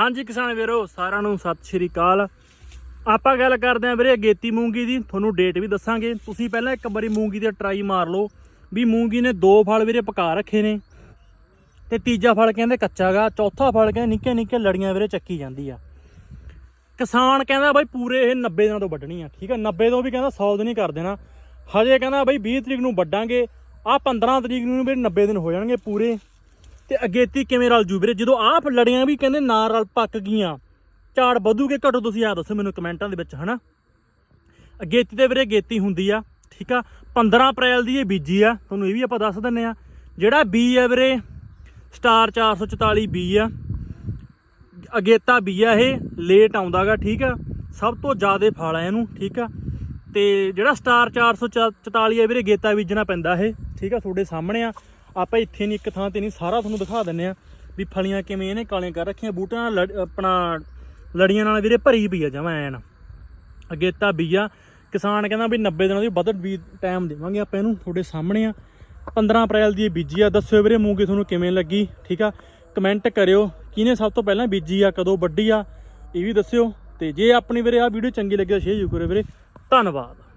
ਹਾਂਜੀ ਕਿਸਾਨ ਵੀਰੋ, ਸਾਰਿਆਂ ਨੂੰ ਸਤਿ ਸ਼੍ਰੀ ਅਕਾਲ। ਆਪਾਂ ਗੱਲ ਕਰਦੇ ਆਂ ਵੀਰੇ ਅਗੇਤੀ ਮੂੰਗੀ ਦੀ, ਤੁਹਾਨੂੰ ਡੇਟ ਵੀ ਦੱਸਾਂਗੇ। ਤੁਸੀਂ ਪਹਿਲਾਂ ਇੱਕ ਵਾਰੀ ਮੂੰਗੀ ਤੇ ਟਰਾਈ ਮਾਰ ਲਓ ਵੀ ਮੂੰਗੀ ਨੇ ਦੋ ਫਲ ਵੀਰੇ ਪਕਾ ਰੱਖੇ ਨੇ ਤੇ ਤੀਜਾ ਫਲ ਕਹਿੰਦੇ ਕੱਚਾ ਗਾ, ਚੌਥਾ ਫਲ ਕਹਿੰਦੇ ਨਿੱਕੇ ਨਿੱਕੇ ਲੜੀਆਂ ਵੀਰੇ ਚੱਕੀ ਜਾਂਦੀ ਆ। ਕਿਸਾਨ ਕਹਿੰਦਾ ਬਾਈ ਪੂਰੇ ਇਹ 90 ਦਿਨਾਂ ਤੋਂ ਵੱਢਣੀ ਆ, ਠੀਕ ਆ? 90 ਤੋਂ ਵੀ ਕਹਿੰਦਾ 100 ਦਿਨ ਹੀ ਕਰ ਦੇਣਾ। ਹਜੇ ਕਹਿੰਦਾ ਬਾਈ 20 ਤਰੀਕ ਨੂੰ ਵੱਢਾਂਗੇ ਆ 15 ਤਰੀਕ ਨੂੰ ਵੀ 90 ਦਿਨ ਹੋ ਜਾਣਗੇ ਪੂਰੇ। ਤੇ ਅਗੇਤੀ ਕਿਵੇਂ ਰਲ ਜੂ ਵੀਰੇ? ਜਦੋਂ ਆਪ ਲੜੀਆਂ ਵੀ ਕਹਿੰਦੇ ਨਾ ਰਲ ਪੱਕ ਗਈਆਂ। ਝਾੜ ਵਧੂਗੇ ਘਟੋ, ਤੁਸੀਂ ਆ ਦੱਸੋ ਮੈਨੂੰ ਕਮੈਂਟਾਂ ਦੇ ਵਿੱਚ, ਹਨਾ? ਅਗੇਤੀ ਤੇ ਵੀਰੇ ਅਗੇਤੀ ਹੁੰਦੀ ਆ, ਠੀਕ ਆ? 15 ਅਪ੍ਰੈਲ ਦੀ ਇਹ ਬੀਜੀ ਆ, ਤੁਹਾਨੂੰ ਇਹ ਵੀ ਆਪਾਂ ਦੱਸ ਦਿੰਨੇ ਆ। ਜਿਹੜਾ ਬੀ ਆ ਵੀਰੇ, ਸਟਾਰ 444 ਬੀ ਆ। ਅਗੇਤਾ ਬੀ ਆ ਇਹ, ਲੇਟ ਆਉਂਦਾਗਾ, ਠੀਕ ਆ? ਸਭ ਤੋਂ ਜ਼ਿਆਦਾ ਫਲ ਆ ਇਹਨੂੰ, ਠੀਕ ਆ? ਤੇ ਜਿਹੜਾ ਸਟਾਰ 444 ਆ ਵੀਰੇ, ਗੇਤਾ ਬੀਜਣਾ ਪੈਂਦਾ ਇਹ, ਠੀਕ ਆ? ਤੁਹਾਡੇ ਸਾਹਮਣੇ ਆ। ਆਪਾਂ ਇੱਥੇ ਨਹੀਂ ਇੱਕ ਥਾਂ ਤੇ ਨਹੀਂ ਸਾਰਾ ਤੁਹਾਨੂੰ ਦਿਖਾ ਦਿੰਨੇ ਆ ਵੀ ਫਲੀਆਂ ਕਿਵੇਂ ਇਹਨੇ ਕਾਲੀਆਂ ਕਰ ਰੱਖੀਆਂ, ਬੂਟਿਆਂ ਨਾਲ ਲੜ- ਆਪਣਾ ਲੜੀਆਂ ਨਾਲ ਵੀਰੇ ਭਰੀ ਪਈ ਆ ਜਮਾ ਐਨ। ਅੱਗੇ ਤਾਂ ਬੀਆ, ਕਿਸਾਨ ਕਹਿੰਦਾ ਵੀ 90 ਦਿਨਾਂ ਦੀ ਵੱਧ ਵੀ ਟਾਈਮ ਦੇਵਾਂਗੇ ਆਪਾਂ ਇਹਨੂੰ, ਤੁਹਾਡੇ ਸਾਹਮਣੇ ਆ। 15 ਅਪ੍ਰੈਲ ਦੀ ਇਹ ਬੀਜੀ ਆ, ਦੱਸਿਓ ਵੀਰੇ ਮੂੰਗੀ ਤੁਹਾਨੂੰ ਕਿਵੇਂ ਲੱਗੀ, ਠੀਕ ਆ? ਕਮੈਂਟ ਕਰਿਓ, ਕਿਹਨੇ ਸਭ ਤੋਂ ਪਹਿਲਾਂ ਬੀਜੀ ਆ, ਕਦੋਂ ਵੱਡੀ ਆ, ਇਹ ਵੀ ਦੱਸਿਓ, ਤੇ ਜੇ ਆਪਣੀ ਵੀਰੇ ਆ ਵੀਡੀਓ ਚੰਗੀ ਲੱਗੀ ਤਾਂ ਸ਼ੇਅਰ ਜ਼ਰੂਰ ਕਰਿਓ ਵੀਰੇ, ਧੰਨਵਾਦ।